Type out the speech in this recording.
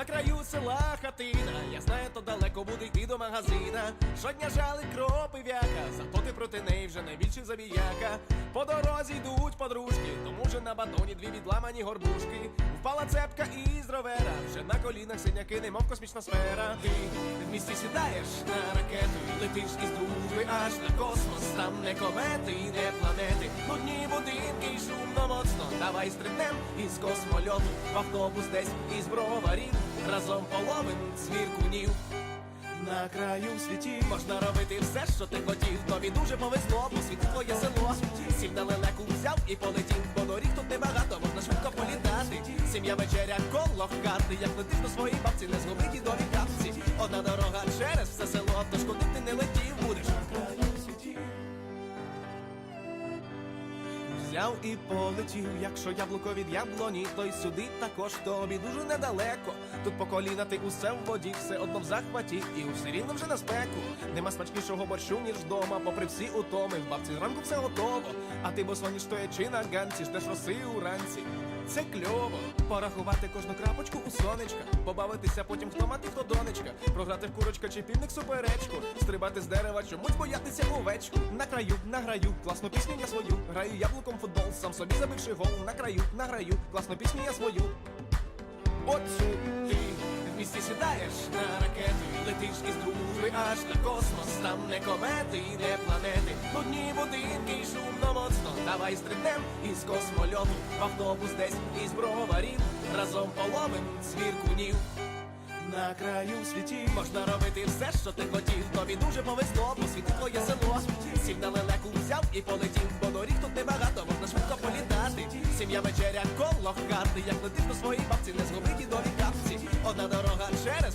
На краю села хатина, я знаю, то далеко буде йти до магазина. Щодня жали кропи вяка, зато ти проти неї вже найбільший забіяка. По дорозі йдуть подружки, тому вже на батоні дві відламані горбушки. Впала цепка із ровера, вже на колінах синяки, немов космічна сфера. Ти в місті сідаєш на ракету, летиш із дружби аж на космос. Там не комети, і не планети, будинки і. Давай стрибнем із космольоту в автобус десь із броварів. Разом половим свіркунів. На краю світі можна робити все, що ти хотів. Тобі дуже повезло, бо світі твоє село. Сів на взяв і полетів, бо доріг тут небагато, можна швидко політати. Сім'я вечеря коло в карти, як летиш до своїй бабці, не згубить дові капці. Одна дорога Взяв і полетів, якщо яблуко від яблоні, то й сюди також тобі дуже недалеко. Тут по коліна ти усе в воді, все одно в захваті, і усе рівно вже на спеку. Нема смачнішого борщу, ніж вдома, попри всі утоми. В бабці зранку все готово. А ти босоніж стоячи на ганці, ждеш роси уранці. Це кльово, порахувати кожну крапочку у сонечка, побавитися потім хто мати, хто донечка, програти в курочка чи півник суперечку, стрибати з дерева, чомусь боятися овечку. На краю, награю, класну пісню я свою. Граю яблуком футбол, сам собі забивши гол. На краю, награю, класну пісню я свою. Отже, ти в місті сідаєш на ракету, летиш із аж на космос. Там не комети, і не планети, нудні будинки і шумно моцно. Давай стрибнем із космольоту автобус десь із броварів. Разом половим свіркунів. На краю світі можна робити все, що ти хотів. Тобі дуже повезло, бо світи твоє село. Сів на лелеку взяв і полетів, бо доріг тут небагато, можна швидко політати. Сім'я вечеря коло карти, як летиш до своїй бабці, не згубить і дові капці. Одна дорога через